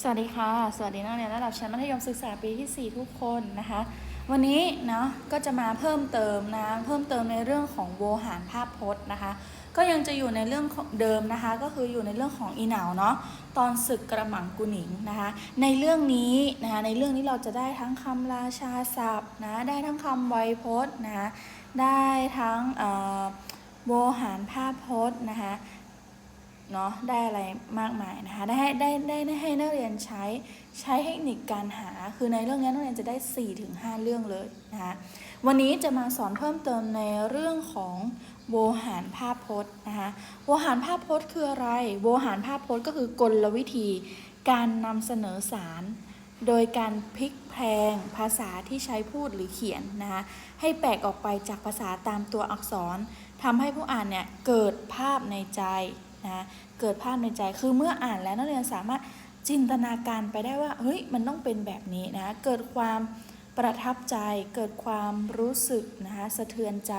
สวัสดีค่ะ สวัสดีนักเรียนระดับชั้นมัธยมศึกษาปีที่ 4 ทุกคนนะคะ วันนี้เนาะก็จะมาเพิ่มเติมนะเพิ่มเติมในเรื่องของโวหารภาพพจน์นะคะ ก็ยังจะอยู่ในเรื่องเดิมนะคะ ก็คืออยู่ในเรื่องของอีเหนาเนาะตอนศึกกระหม่อมกุหนิงนะคะ ในเรื่องนี้นะคะในเรื่องนี้เราจะได้ทั้งคำราชาศัพท์นะได้ทั้งคำไวยพจน์นะคะได้ทั้งโวหารภาพพจน์นะคะ เนาะได้อะไรมากมายนะคะได้ให้ได้ได้ได้ให้นักเรียนใช้ใช้เทคนิคการหา คือในเรื่องนี้นักเรียนจะได้4-5เรื่องเลยนะคะวันนี้จะมาสอนเพิ่มเติมในเรื่องของโวหารภาพพจน์นะคะโวหารภาพพจน์คืออะไร โวหารภาพพจน์ก็คือกลวิธี การนำเสนอสาร โดยการพลิกแพลงภาษาที่ใช้พูดหรือเขียนนะคะให้แปลกออกไปจากภาษาตามตัวอักษรทำให้ผู้อ่านเนี่ยเกิดภาพในใจ นะเกิดภาพในใจคือเมื่ออ่านแล้วนักเรียนสามารถจินตนาการไปได้ว่าเฮ้ยมันต้องเป็นแบบนี้นะเกิดความประทับใจเกิดความรู้สึกนะคะสะเทือนใจ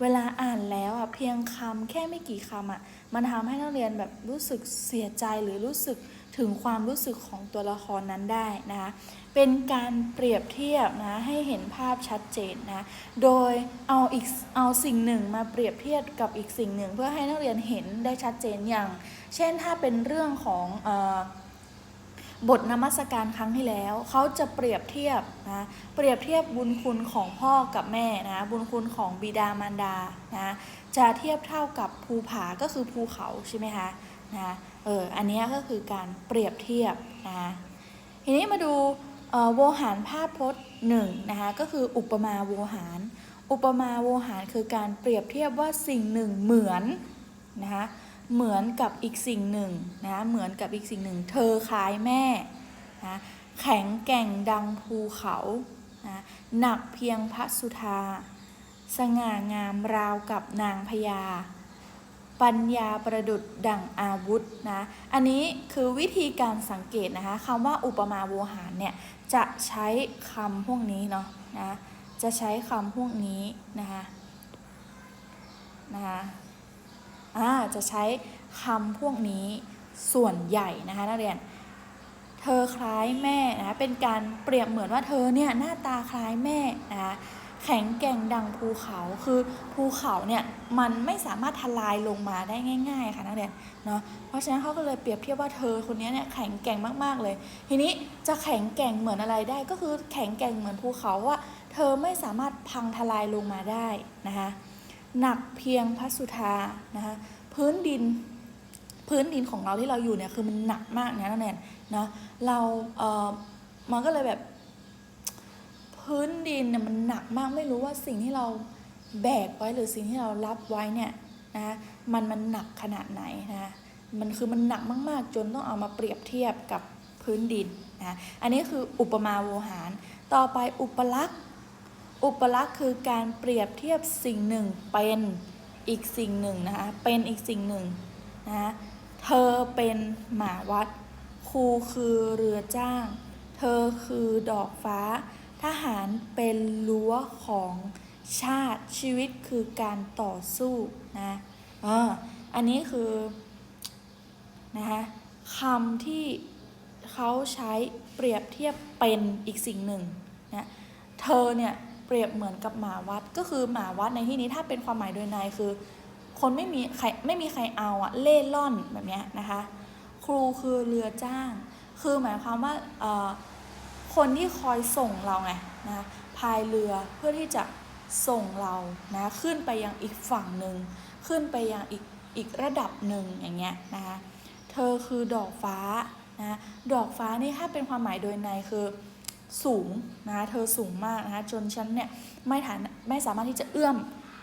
เวลาอ่านแล้วอะเพียงคำแค่ไม่กี่คำอะมันทำให้นักเรียนแบบรู้สึกเสียใจหรือรู้สึก ถึงความรู้สึกของตัวละครนั้นได้นะคะ เป็นการเปรียบเทียบนะให้เห็นภาพชัดเจนนะ โดยเอาอีกเอาสิ่งหนึ่งมาเปรียบเทียบกับอีกสิ่งหนึ่ง เพื่อให้นักเรียนเห็นได้ชัดเจนอย่าง เช่นถ้าเป็นเรื่องของบทนมัสการครั้งที่แล้ว เขาจะเปรียบเทียบนะเปรียบเทียบบุญคุณของพ่อกับแม่นะบุญคุณของบิดามารดานะจะเทียบเท่ากับภูผาก็คือภูเขาใช่ไหมคะ นะเอออันนี้ก็คือการเปรียบเทียบนะทีนี้มาดูโวหารภาพพจน์หนึ่งนะคะก็คืออุปมาโวหาร อุปมาโวหารคือการเปรียบเทียบว่าสิ่งหนึ่งเหมือนนะคะเหมือนกับอีกสิ่งหนึ่งนะเหมือนกับอีกสิ่งหนึ่ง เธอคล้ายแม่นะแข็งแกร่งดังภูเขานะหนักเพียงพระสุธา สง่างามราวกับนางพญา ปัญญาประดุดดั่งอาวุธนะ อันนี้คือวิธีการสังเกตนะคะคำว่าอุปมาโวหารเนี่ยจะใช้คำพวกนี้เนาะนะจะใช้คำพวกนี้นะคะนะคะอ่าจะใช้คำพวกนี้ส่วนใหญ่นะคะนักเรียน เธอคล้ายแม่นะคะเป็นการเปรียบเหมือนว่าเธอเนี่ยหน้าตาคล้ายแม่นะคะ แข็งแกร่งดังภูเขา คือภูเขาเนี่ยมันไม่สามารถทลายลงมาได้ง่าย ๆ ค่ะนักเรียนเนาะ เพราะฉะนั้นเขาก็เลยเปรียบเทียบว่าเธอคนนี้เนี่ยแข็งแกร่งมากๆเลย ทีนี้จะแข็งแกร่งเหมือนอะไรได้ ก็คือแข็งแกร่งเหมือนภูเขาว่า เธอไม่สามารถพังทลายลงมาได้นะคะหนักเพียงพระสุธานะคะพื้นดินพื้นดินของเราที่เราอยู่เนี่ยคือมันหนักมากนะนักเรียนเนาะเราเออมันก็เลยแบบ พื้นดินเนี่ยมันหนักมากไม่รู้ว่าสิ่งที่เราแบกไว้หรือสิ่งที่เรารับไว้เนี่ยนะมันมันหนักขนาดไหนนะมันคือมันหนักมาก ๆ จนต้องเอามาเปรียบเทียบกับพื้นดินนะอันนี้คืออุปมาโวหาร ต่อไปอุปลักษณ์อุปลักษณ์คือการเปรียบเทียบสิ่งหนึ่งเป็นอีกสิ่งหนึ่งนะคะเป็นอีกสิ่งหนึ่งนะคะเธอเป็นหมาวัดครูคือเรือจ้าง เธอคือดอกฟ้า ทหารเป็นรั้วของชาติชีวิตคือการต่อสู้นะเอออันนี้คือนะคะคำที่เขาใช้เปรียบเทียบเป็นอีกสิ่งหนึ่งนะเธอเนี่ยเปรียบเหมือนกับหมาวัดก็คือหมาวัดในที่นี้ถ้าเป็นความหมายโดยในคือ คนไม่มีใครไม่มีใครเอาอะเล่ร่อนแบบเนี้ยนะคะ ครูคือเรือจ้าง คือหมายความว่าเออ คนที่คอยส่งเราไงนะพายเรือเพื่อที่จะส่งเรานะขึ้นไปยังอีกฝั่งหนึ่งขึ้นไปยังอีกอีกระดับหนึ่งอย่างเงี้ยนะคะเธอคือดอกฟ้านะดอกฟ้านี่ถ้าเป็นความหมายโดยในคือสูงนะเธอสูงมากนะคะจนฉันเนี่ยไม่ฐานไม่สามารถที่จะเอื้อม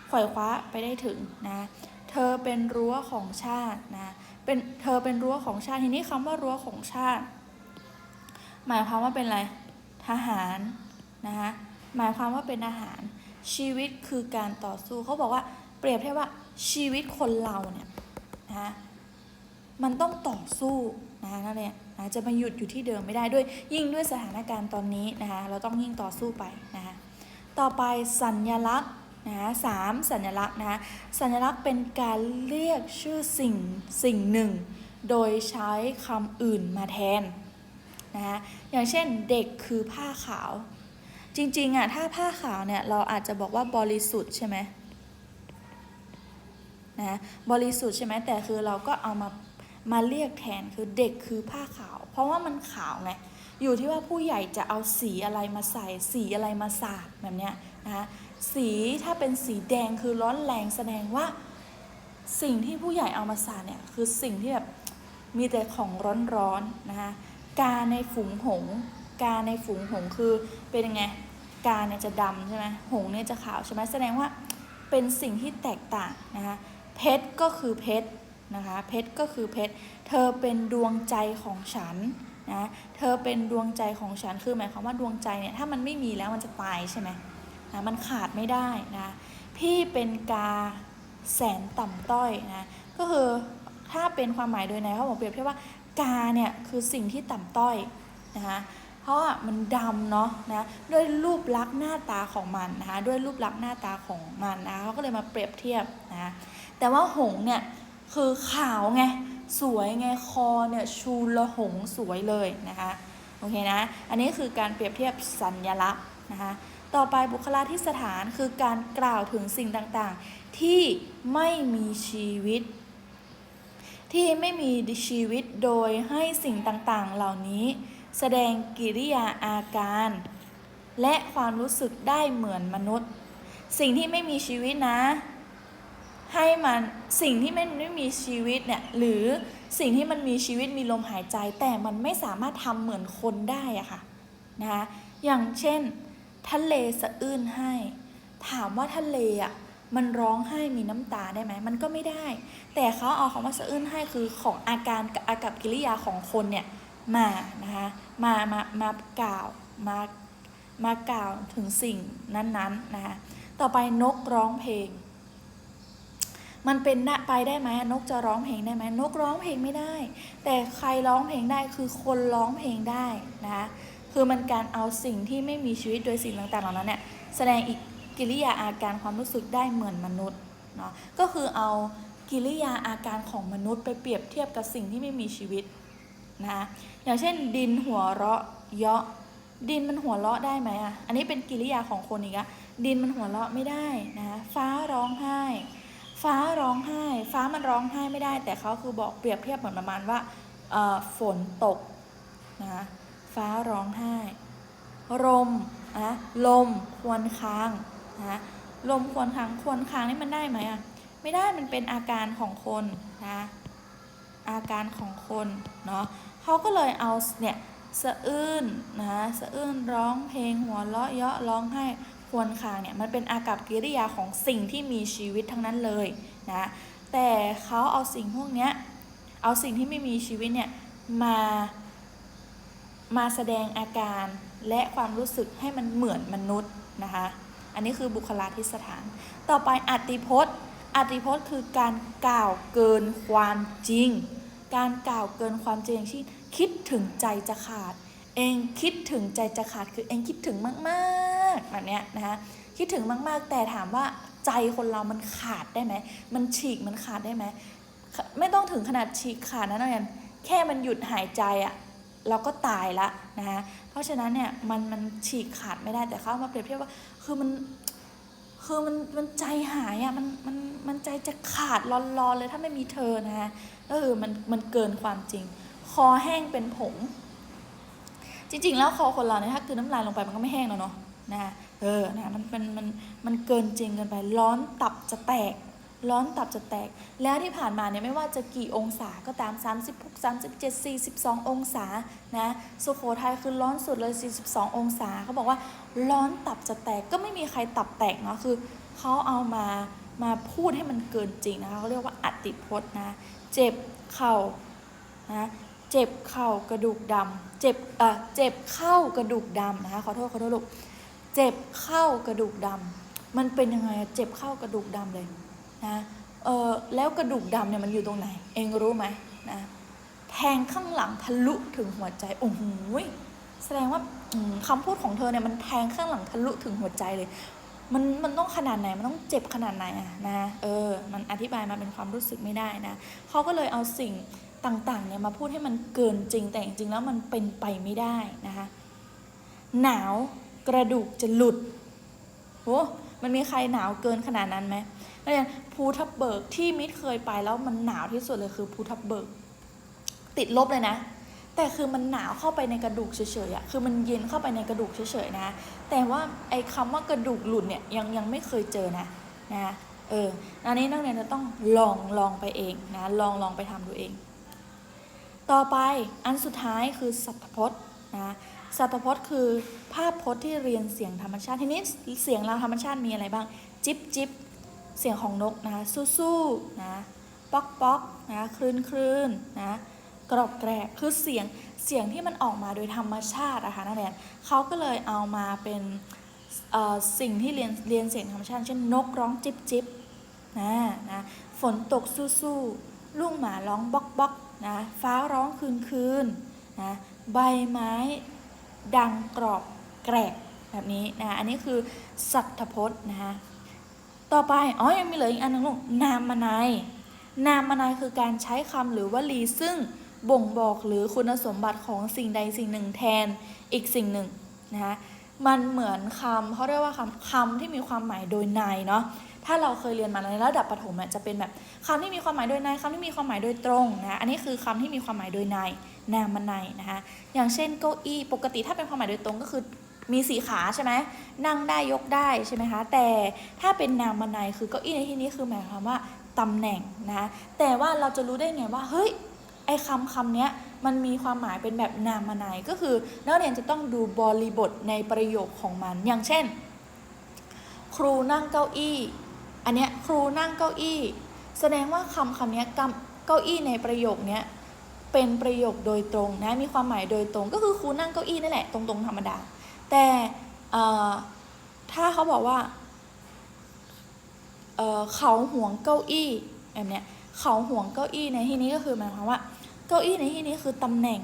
ไขว่คว้าไปได้ถึงนะเธอเป็นรั้วของชาตินะเป็นเธอเป็นรั้วของชาติทีนี้คำว่ารั้วของชาติ หมายความว่าเป็นอะไรทหารนะคะหมายความว่าเป็นอาหาร ชีวิตคือการต่อสู้เขาบอกว่าเปรียบเทียบว่าชีวิตคนเราเนี่ยนะคะมันต้องต่อสู้นะคะนั่นแหละนะจะมาหยุดอยู่ที่เดิมไม่ได้ด้วยยิ่งด้วยสถานการณ์ตอนนี้นะคะเราต้องยิ่งต่อสู้ไปนะคะต่อไปสัญลักษณ์นะคะสามสัญลักษณ์นะคะสัญลักษณ์เป็นการเรียกชื่อสิ่งสิ่งหนึ่ง โดยใช้คำอื่นมาแทน นะคะอย่างเช่นเด็กคือผ้าขาว จริงๆอะถ้าผ้าขาวเนี่ยเราอาจจะบอกว่าบริสุทธิ์ใช่ไหมนะบริสุทธิ์ใช่ไหมแต่คือเราก็เอามามาเรียกแทนคือเด็กคือผ้าขาว เพราะว่ามันขาวไงอยู่ที่ว่าผู้ใหญ่จะเอาสีอะไรมาใส่สีอะไรมาสาดแบบเนี้ยนะคะสีถ้าเป็นสีแดงคือร้อนแรงแสดงว่า สิ่งที่ผู้ใหญ่เอามาสาดเนี่ยคือสิ่งที่แบบมีแต่ของร้อนๆนะคะ กาในฝูงหง กาในฝูงหงคือเป็นยังไง กาเนี่ยจะดำใช่ไหมหงเนี่ยจะขาวใช่ไหมแสดงว่าเป็นสิ่งที่แตกต่างนะคะ เพชรก็คือเพชรนะคะ เพชรก็คือเพชร เธอเป็นดวงใจของฉันนะ เธอเป็นดวงใจของฉัน คือหมายความว่าดวงใจเนี่ยถ้ามันไม่มีแล้วมันจะตายใช่ไหมนะมันขาดไม่ได้นะ พี่เป็นกาแสนต่ำต้อยนะ ก็คือถ้าเป็นความหมายโดยในเขาบอกเปรียบเทียบว่า กาเนี่ยคือสิ่งที่ต่ำต้อยนะคะเพราะว่ามันดำเนาะนะด้วยรูปลักษณ์หน้าตาของมันนะคะด้วยรูปลักษณ์หน้าตาของมันนะคะเขาก็เลยมาเปรียบเทียบนะแต่ว่าหงเนี่ยคือขาวไงสวยไงคอเนี่ยชูละหงสวยเลยนะคะโอเคนะอันนี้คือการเปรียบเทียบสัญลักษณ์นะคะต่อไปบุคลาธิสถานคือการกล่าวถึงสิ่งต่างๆ ที่ไม่มีชีวิต ที่ไม่มีชีวิตโดยให้สิ่งต่างๆ เหล่านี้ แสดงกิริยาอาการ และความรู้สึกได้เหมือนมนุษย์ สิ่งที่ไม่มีชีวิตนะ ให้มันสิ่งที่ไม่ไม่มีชีวิตเนี่ยหรือสิ่งที่มันมีชีวิตมีลมหายใจ แต่มันไม่สามารถทำเหมือนคนได้อะค่ะนะคะอย่างเช่น ทะเลสะอื้นให้ ถามว่าทะเลอะ มันร้องไห้มีน้ำตาได้ไหมมันก็ไม่ได้ แต่เขาเอาคำว่าสะอื้นให้คือของอาการอากับกิริยาของคนเนี่ยมานะคะมามามากล่าวมามากล่าวถึงสิ่งนั้นๆนะคะต่อไปนกร้องเพลง มันเป็นไปได้ไหมนกจะร้องเพลงได้ไหมนกร้องเพลงไม่ได้ แต่ใครร้องเพลงได้คือคนร้องเพลงได้นะคะคือมันการเอาสิ่งที่ไม่มีชีวิตโดยสิ่งต่างๆเหล่านั้นเนี่ยแสดงอีก กิริยาอาการความรู้สึกได้เหมือนมนุษย์เนาะก็คือเอากิริยาอาการของมนุษย์ไปเปรียบเทียบกับสิ่งที่ไม่มีชีวิตนะคะอย่างเช่น ดินหัวเราะเยาะดินมันหัวเราะได้ไหมอะ อันนี้เป็นกิริยาของคนอีกอะดินมันหัวเราะไม่ได้นะ ฟ้าร้องไห้ ฟ้าร้องไห้ ฟ้ามันร้องไห้ไม่ได้ แต่เขาคือบอกเปรียบเทียบเหมือนประมาณว่าฝนตกนะฟ้าร้องไห้ ลมนะลม ควรค้าง นะลมควรค้างควรค้างนี่มันได้ไหมอะไม่ได้มันเป็นอาการของคนนะอาการของคนเนาะเขาก็เลยเอาเนี่ยสะอื้นนะสะอื้นร้องเพลงหัวเราะเยาะร้องไห้ควรคางเนี่ยมันเป็นอากับกิริยาของสิ่งที่มีชีวิตทั้งนั้นเลยนะแต่เขาเอาสิ่งพวกเนี้ยเอาสิ่งที่ไม่มีชีวิตเนี่ยมามาแสดงอาการและความรู้สึกให้มันเหมือนมนุษย์นะคะ อันนี้คือบุคลาธิสถาน ต่อไปอติพจน์ อติพจน์คือการกล่าวเกินความจริง การกล่าวเกินความจริงที่คิดถึงใจจะขาด เองคิดถึงใจจะขาดคือเองคิดถึงมากๆแบบเนี้ยนะคะคิดถึงมากๆ แต่ถามว่าใจคนเรามันขาดได้ไหม มันฉีกมันขาดได้ไหม ไม่ต้องถึงขนาดฉีกขาดนะนักเรียนแค่มันหยุดหายใจอะ เราก็ตายละนะคะเพราะฉะนั้นเนี่ยมันมันฉีกขาดไม่ได้แต่เขามาเปรียบเทียบว่าคือมันคือมันมันใจหายอะมันมันมันใจจะขาดร้อนๆเลยถ้าไม่มีเธอนะคะเออมันมันเกินความจริง คอแห้งเป็นผง จริง ๆ แล้วคอคนเราเนี่ยถ้ากลืนน้ำลายลงไปมันก็ไม่แห้งแล้วเนาะนะเออนะมันมันมันมันเกินจริงเกินไปร้อนตับจะแตก ร้อนตับจะแตก แล้วที่ผ่านมาเนี่ยไม่ว่าจะกี่องศาก็ตาม 36 37 42 องศานะสุโขทัยคือร้อนสุดเลย 42 องศาเขาบอกว่าร้อนตับจะแตกก็ไม่มีใครตับแตกเนาะคือเขาเอามามาพูดให้มันเกินจริงนะคะเขาเรียกว่าอติพจน์นะเจ็บเข่านะเจ็บเข่ากระดูกดำเจ็บเอ่อเจ็บเข้ากระดูกดำนะคะขอโทษขอโทษลูกเจ็บเข้ากระดูกดำมันเป็นยังไงอะเจ็บเข้ากระดูกดำเลย นะเออแล้วกระดูกดำเนี่ยมันอยู่ตรงไหน เองรู้ไหมนะแทงข้างหลังทะลุถึงหัวใจโอ้โหแสดงว่าอืมคำพูดของเธอเนี่ยมันแทงข้างหลังทะลุถึงหัวใจเลย มันมันต้องขนาดไหน มันต้องเจ็บขนาดไหนอะนะ เออ มันอธิบายมาเป็นความรู้สึกไม่ได้นะเขาก็เลยเอาสิ่งต่างๆเนี่ยมาพูดให้มันเกินจริงแต่จริงแล้วมันเป็นไปไม่ได้นะคะ หนาวกระดูกจะหลุดโหมันมีใครหนาวเกินขนาดนั้นไหม แล้วอย่างภูทับเบิกที่มิตรเคยไปแล้วมันหนาวที่สุดเลยคือภูทับเบิก ติดลบเลยนะ แต่คือมันหนาวเข้าไปในกระดูกเฉยๆอะคือมันเย็นเข้าไปในกระดูกเฉยๆนะ แต่ว่าไอ้คำว่ากระดูกหลุดเนี่ยยังยังไม่เคยเจอนะนะเอออันนี้นักเรียนจะต้องลองลองไปเองนะลองลองไปทำดูเอง ต่อไปอันสุดท้ายคือสัตพจน์นะสัตพจน์คือภาพพจน์ที่เรียนเสียงธรรมชาติทีนี้เสียงเราธรรมชาติมีอะไรบ้าง จิบจิบ เสียงของนกนะสู้สู้นะป๊อกป๊อกนะคลื่นคลื่นนะกรอบแกรบคือเสียงเสียงที่มันออกมาโดยธรรมชาติอะคะนักเรียนเขาก็เลยเอามาเป็นสิ่งที่เรียนเรียนเสียงธรรมชาติ เช่นนกร้องจิบจิบนะนะฝนตกสู้สู้ลูกหมาร้องบ๊อกบ๊อกนะฟ้าร้องคืนคืนนะใบไม้ดังกรอบแกรบแบบนี้นะอันนี้คือสัตถพจน์นะคะ ต่อไป อ๋อ ยังมีเหลืออีกอันหนึงลูกนามนาย นามนายคือการใช้คำหรือวลีซึ่งบ่งบอกหรือคุณสมบัติของสิ่งใดสิ่งหนึ่งแทนอีกสิ่งหนึ่งนะคะมันเหมือนคำเขาเรียกว่าคำคำที่มีความหมายโดยในเนาะถ้าเราเคยเรียนมาในระดับประถมจะเป็นแบบคำที่มีความหมายโดยในคำที่มีความหมายโดยตรงนะอันนี้คือคำที่มีความหมายโดยในนามในนะคะอย่างเช่นเก้าอี้ปกติถ้าเป็นความหมายโดยตรงก็คือ มีสี่ขาใช่ไหมนั่งได้ยกได้ใช่ไหมคะแต่ถ้าเป็นนามในคือเก้าอี้ในที่นี้คือหมายความว่าตำแหน่งนะแต่ว่าเราจะรู้ได้ไงว่าเฮ้ยไอ้คำคำเนี้ยมันมีความหมายเป็นแบบนามในก็คือนักเรียนจะต้องดูบริบทในประโยคของมัน อย่างเช่น ครูนั่งเก้าอี้ อันเนี้ยครูนั่งเก้าอี้ แสดงว่าคำคำเนี้ยกเก้าอี้ในประโยคเนี้ยเป็นประโยคโดยตรงนะมีความหมายโดยตรงก็คือครูนั่งเก้าอี้นั่นแหละตรงๆธรรมดา แต่ถ้าเขาบอกว่าเขาห่วงเก้าอี้แบบเนี้ยเขาห่วงเก้าอี้ในที่นี้ก็คือหมายความว่า เก้าอี้ในที่นี้คือตำแหน่ง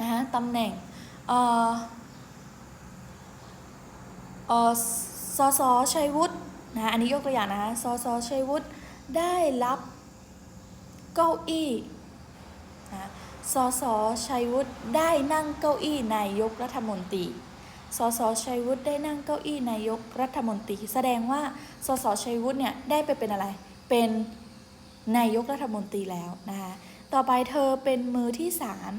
นะคะตำแหน่งเอ่อเอ่อสสชัยวุฒินะอันนี้ยกตัวอย่างนะสสชัยวุฒิได้รับเก้าอี้นะ สสชัยวุฒิได้นั่งเก้าอี้นายกรัฐมนตรี สสชัยวุฒิได้นั่งเก้าอี้นายกรัฐมนตรี แสดงว่า สสชัยวุฒิเนี่ยได้ไปเป็นอะไร เป็นนายกรัฐมนตรีแล้วนะคะ ต่อไปเธอเป็นมือที่สาม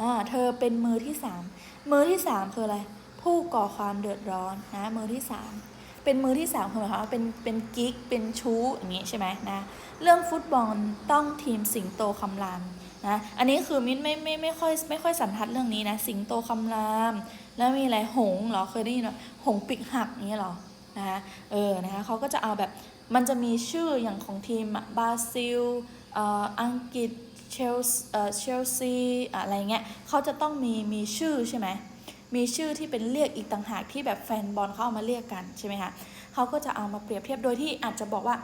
อ่า เธอเป็นมือที่สามมือที่สามคืออะไร ผู้ก่อความเดือดร้อนนะ มือที่สามเป็นมือที่สามคือหมายความว่าเป็นเป็นกิ๊ก เป็นชู้อย่างนี้ใช่ไหมนะ เรื่องฟุตบอลต้องทีมสิงโตคำราม นะอันนี้คือมิ้นไม่ไม่ไม่ค่อยไม่ค่อยสันทัดเรื่องนี้นะ สิงโตคำราม แล้วมีอะไรหงเหรอเคยได้ยินหมหงปีกหักอย่างนี้เหรอนะคะเออนะคะเขาก็จะเอาแบบมันจะมีชื่ออย่างของทีมบราซิลอ่ออังกฤษเชลเชลซีอะไรเงี้ยเขาจะต้องมีมีชื่อใช่ไหมมีชื่อที่เป็นเรียกอีกต่างหากที่แบบแฟนบอลเขาเอามาเรียกกันใช่ไหมคะเขาก็จะเอามาเปรียบเทียบโดยที่อาจจะบอกว่า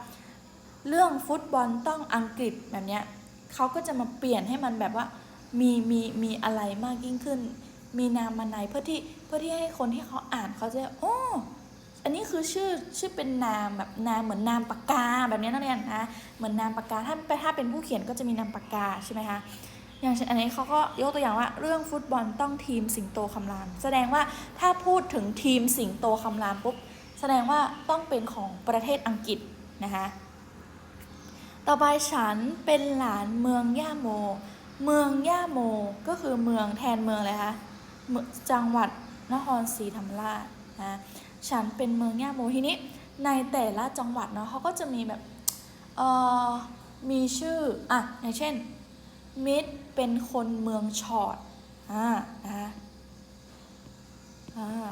เรื่องฟุตบอลต้องอังกฤษแบบเนี้ย เขาก็จะมาเปลี่ยนให้มันแบบว่ามีมีมีอะไรมากยิ่งขึ้น มีนามมันในเพื่อที่เพื่อที่ให้คนที่เขาอ่านเขาจะโอ้อันนี้คือชื่อชื่อเป็นนามแบบนามเหมือนนามปากกาแบบนี้นั่นเองนะเหมือนนามปากกาถ้าถ้าเป็นผู้เขียนก็จะมีนามปากกาใช่ไหมคะอย่างเช่นอันนี้เขาก็ยกตัวอย่างว่าเรื่องฟุตบอลต้องทีมสิงโตคำราม แสดงว่าถ้าพูดถึงทีมสิงโตคำรามปุ๊บแสดงว่าต้องเป็นของประเทศอังกฤษนะคะ ต่อไปฉันเป็นหลานเมืองย่าโม เมืองย่าโมก็คือเมืองแทนเมืองเลยคะจังหวัดนครศรีธรรมราชนะฉันเป็นเมืองย่าโมทีนี้ในแต่ละจังหวัดเนาะเขาก็จะมีแบบเอ่อมีชื่ออะอย่างเช่นมิดเป็นคนเมืองชอดอ่านะคะอ่า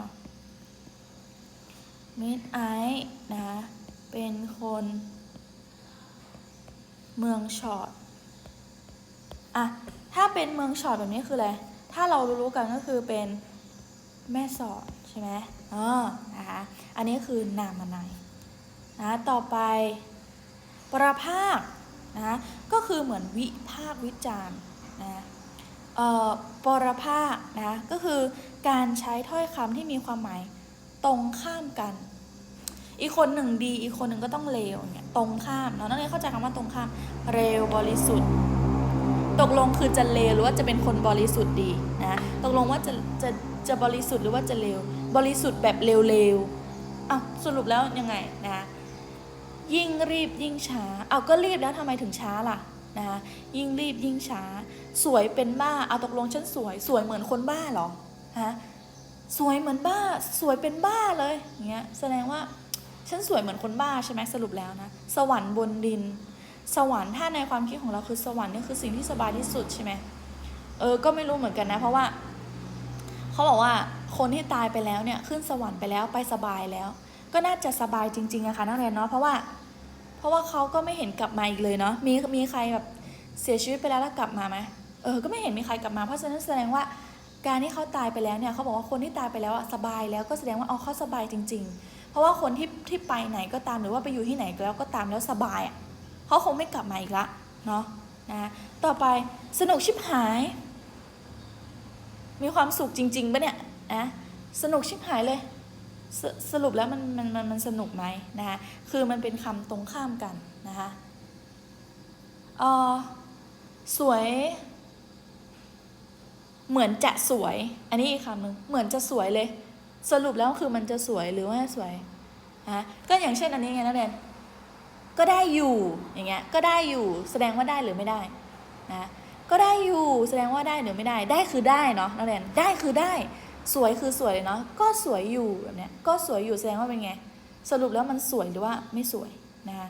มิดไอซ์นะเป็นคน เมืองชอดอะถ้าเป็นเมืองชอดแบบนี้คืออะไร ถ้าเรารู้ๆกันก็คือเป็นแม่สอดใช่ไหมเออนะคะอันนี้คือนามนายนะต่อไปประภาคนะก็คือเหมือนวิพากษ์วิจารณ์นะเอ่อปรภาคนะก็คือการใช้ถ้อยคำที่มีความหมายตรงข้ามกัน อีกคนหนึ่งดี อีกคนหนึ่งก็ต้องเลวเงี้ย ตรงข้ามเนาะนักเรียนเข้าใจคำว่าตรงข้ามเร็วบริสุทธิ์ ตกลงคือจะเลวหรือว่าจะเป็นคนบริสุทธิ์ดีนะตกลงว่าจะจะจะบริสุทธิ์หรือว่าจะเลวบริสุทธิ์แบบเร็วๆอ้าวสรุปแล้วยังไงนะยิ่งรีบยิ่งช้าเอาก็รีบแล้วทำไมถึงช้าล่ะนะคะยิ่งรีบยิ่งช้า สวยเป็นบ้าเอาตกลงฉันสวย สวยเหมือนคนบ้าหรอฮะสวยเหมือนบ้า สวยเป็นบ้าเลยอย่างเงี้ยแสดงว่า ฉันสวยเหมือนคนบ้าใช่ไหมสรุปแล้วนะ สวรรค์บนดิน สวรรค์ถ้าในความคิดของเราคือสวรรค์นี่คือสิ่งที่สบายที่สุดใช่ไหมเออ ก็ไม่รู้เหมือนกันนะ เพราะว่าเขาบอกว่าคนที่ตายไปแล้วเนี่ยขึ้นสวรรค์ไปแล้วไปสบายแล้ว ก็น่าจะสบายจริงๆอะค่ะนักเรียนเนาะเพราะว่า เพราะว่าเขาก็ไม่เห็นกลับมาอีกเลยเนาะมีมีใครแบบเสียชีวิตไปแล้วแล้วกลับมาไหมเออก็ไม่เห็นมีใครกลับมาเพราะฉะนั้นแสดงว่าการที่เขาตายไปแล้วเนี่ยเขาบอกว่าคนที่ตายไปแล้วอะสบายแล้วก็แสดงว่าเอาเขาสบายจริง ๆ ราะว่าคนที่ที่ไปไหนก็ตามหรือว่าไปอยู่ที่ไหนแล้วก็ตามแล้วสบายอะเขาคงไม่กลับมาอีกละเนาะนะต่อไปสนุกชิบหาย มีความสุขจริงๆปะเนี่ยนะสนุกชิบหายเลยสสรุปแล้วมันมันมันมันสนุกไหมนะคะคือมันเป็นคำตรงข้ามกันนะคะเออสวย เหมือนจะสวย อันนี้อีกคำหนึ่งเหมือนจะสวยเลย สรุปแล้วคือมันจะสวยหรือว่าสวยฮะก็อย่างเช่นอันนี้ไงนักเรียนก็ได้อยู่อย่างเงี้ยก็ได้อยู่แสดงว่าได้หรือไม่ได้นะก็ได้อยู่แสดงว่าได้หรือไม่ได้ได้คือได้เนาะนักเรียนได้คือได้สวยคือสวยเนาะก็สวยอยู่แบบเนี้ยก็สวยอยู่แสดงว่าเป็นไง สรุปแล้วมันสวยหรือว่าไม่สวยนะคะ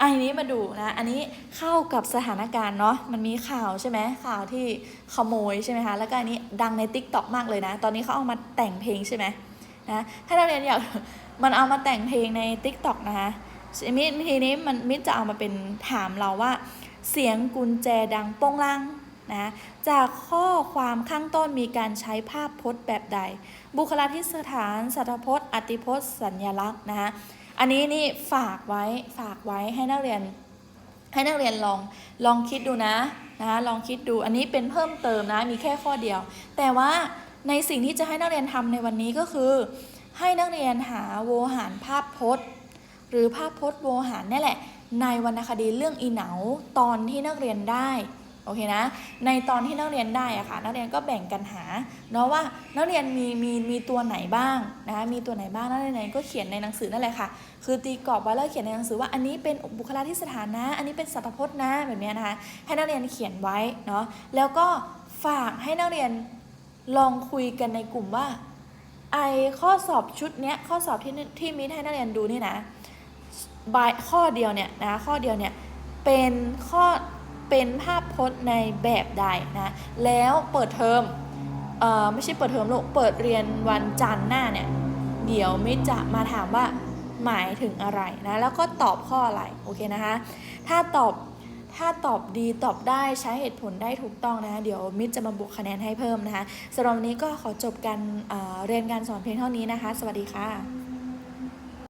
อันนี้มาดูนะอันนี้เข้ากับสถานการณ์เนาะมันมีข่าวใช่ไหมข่าวที่ขโมยใช่ไหมคะแล้วก็อันนี้ดังใน t ิ k t o k มากเลยนะ ตอนนี้เขาเอามาแต่งเพลงใช่ไหม นะถ้าเราเรียนอยากมันเอามาแต่งเพลงใน t ิ k t o k นะคะมิทีนี้มันมิจะเอามาเป็นถามเราว่า เสียงกุญแจดังโป้งลังนะจากข้อความข้างต้นมีการใช้ภาพพจน์แบบใด บุคลาธิสถานสัตพจน์อติพจน์สัญลักษณ์นะคะอันนี้นี่ฝากไว้ฝากไว้ให้นักเรียน ให้นักเรียนลองลองคิดดูนะนะคะลองคิดดูอันนี้เป็นเพิ่มเติมนะมีแค่ข้อเดียว แต่ว่า ในสิ่งที่จะให้นักเรียนทำในวันนี้ก็คือ ให้นักเรียนหาโวหารภาพพจน์ หรือภาพพจน์โวหารนี่แหละ ในวรรณคดีเรื่องอีเหนาตอนที่นักเรียนได้โอเคนะ ในตอนที่นักเรียนได้อะค่ะ นักเรียนก็แบ่งกันหาเนาะว่านักเรียนมีมีมีตัวไหนบ้างนะคะมีตัวไหนบ้างนักเรียนก็เขียนในหนังสือนั่นแหละค่ะ คือตีกรอบไว้แล้วเขียนในหนังสือว่าอันนี้เป็นบุคลาธิสถานนะ อันนี้เป็นสัตพจน์นะแบบนี้นะคะ ให้นักเรียนเขียนไว้เนาะ แล้วก็ฝากให้นักเรียน ลองคุยกันในกลุ่มว่า ไอข้อสอบชุดเนี้ยข้อสอบที่ที่มิให้นักเรียนดูนี่นะบายข้อเดียวเนี่ยนะข้อเดียวเนี่ยเป็นข้อเป็นภาพพจน์ในแบบใดนะแล้วเปิดเทอมเอ่อไม่ใช่เปิดเทอมลูกเปิดเรียนวันจันทร์หน้าเนี่ยเดี๋ยวมิจะมาถามว่าหมายถึงอะไรนะแล้วก็ตอบข้ออะไรโอเคนะคะถ้าตอบ ถ้าตอบดีตอบได้ใช้เหตุผลได้ถูกต้องนะคะเดี๋ยวมิจะมาบวกคะแนนให้เพิ่มนะคะสำหรับวันนี้ก็ขอจบการเอ่อเรียนการสอนเพียงเท่านี้นะคะ สวัสดีค่ะ